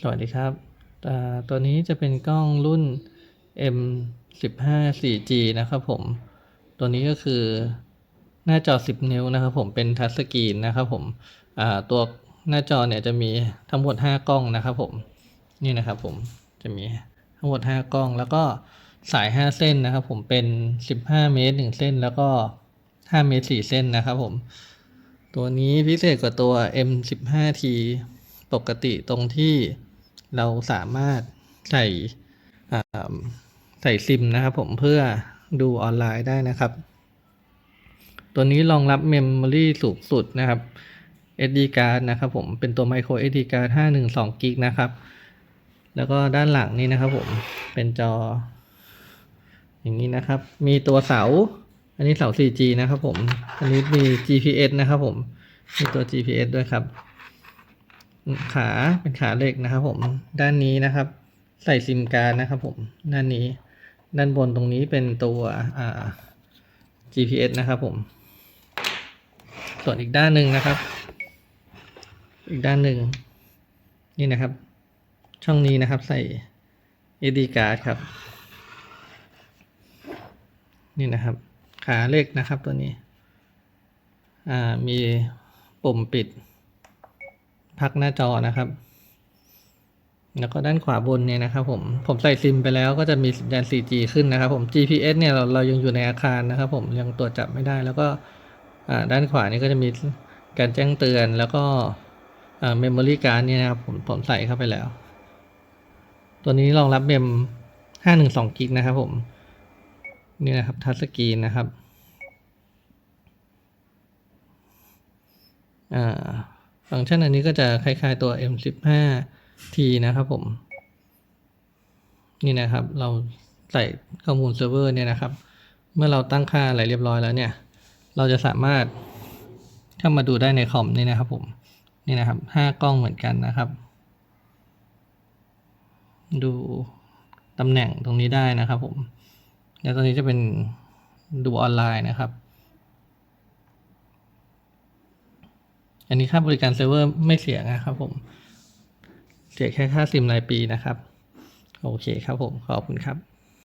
สวัสดีครับ ตัวนี้จะเป็นกล้องรุ่น M 15 4G นะครับผม ตัวนี้ก็คือหน้าจอ 10 นิ้วนะครับผม เป็นทัชสกรีนนะครับผม ตัวหน้าจอเนี่ยจะมีทั้งหมด 5 กล้องนะครับผม นี่นะครับผม จะมีทั้งหมด 5 กล้อง แล้วก็สาย 5 เส้นนะครับผม เป็น 15 เมตร 1 เส้น แล้วก็ 5 เมตร 4 เส้นนะครับผม ตัวนี้พิเศษกว่าตัว M15T ปกติตรงที่เราสามารถใส่ใส่ซิมนะครับผมเพื่อดูออนไลน์ได้นะครับ ตัวนี้รองรับเมมโมรีสูงสุดนะครับ SD card นะครับผมเป็นตัว micro SD card 512 g b นะครับ แล้วก็ด้านหลังนี่นะครับผมเป็นจอ อย่างนี้นะครับ มีตัวเสา อันนี้เสา 4G นะครับผม อันนี้มี GPS นะครับผม มีตัว GPS ด้วยครับ ขาเป็นขาเหล็กนะครับ ผมด้านนี้นะครับ ใส่ซิมการ์ดนะครับ ผมด้านนี้ ด้านบนตรงนี้เป็นตัวอ่า GPS นะครับ ผม ส่วนอีกด้านหนึ่งนะครับ อีกด้านหนึ่งนี่นะครับ ช่องนี้นะครับ ใส่ SD card ครับ นี่นะครับ ขาเล็กนะครับตัวนี้ อ่ามีปุ่มปิด พักหน้าจอนะครับ แล้วก็ด้านขวาบนเนี่ยนะครับ ผมผมใส่ซิมไปแล้วก็จะมีสัญญาณ 4G ขึ้นนะครับ ผม GPS เนี่ยเราเรายังอยู่ในอาคารนะครับ ผมยังตรวจจับไม่ได้แล้วก็ด้านขวานี่ก็จะมีการแจ้งเตือนแล้วก็อ่า memory card เนี่ยนะครับผมผมใส่เข้าไปแล้ว ตัวนี้รองรับเมม 512กิกนะครับ ผมนี่นะครับทัชสกรีนนะครับอ่า ฟังก์ชันอันนี้ก็จะคล้ายๆตัว M15T นะครับผม นี่นะครับ เราใส่ข้อมูลเซิร์ฟเวอร์เนี่ยนะครับ เมื่อเราตั้งค่าอะไรเรียบร้อยแล้วเนี่ย เราจะสามารถเข้ามาดูได้ในคอมนี่นะครับผม นี่นะครับห้ากล้องเหมือนกันนะครับ ดูตำแหน่งตรงนี้ได้นะครับผม แล้วตอนนี้จะเป็นดูออนไลน์นะครับ อันนี้ค่าบริการเซิร์ฟเวอร์ไม่เสียนะครับผม เสียแค่ค่าซิมรายปีนะครับ โอเคครับผม ขอบคุณครับ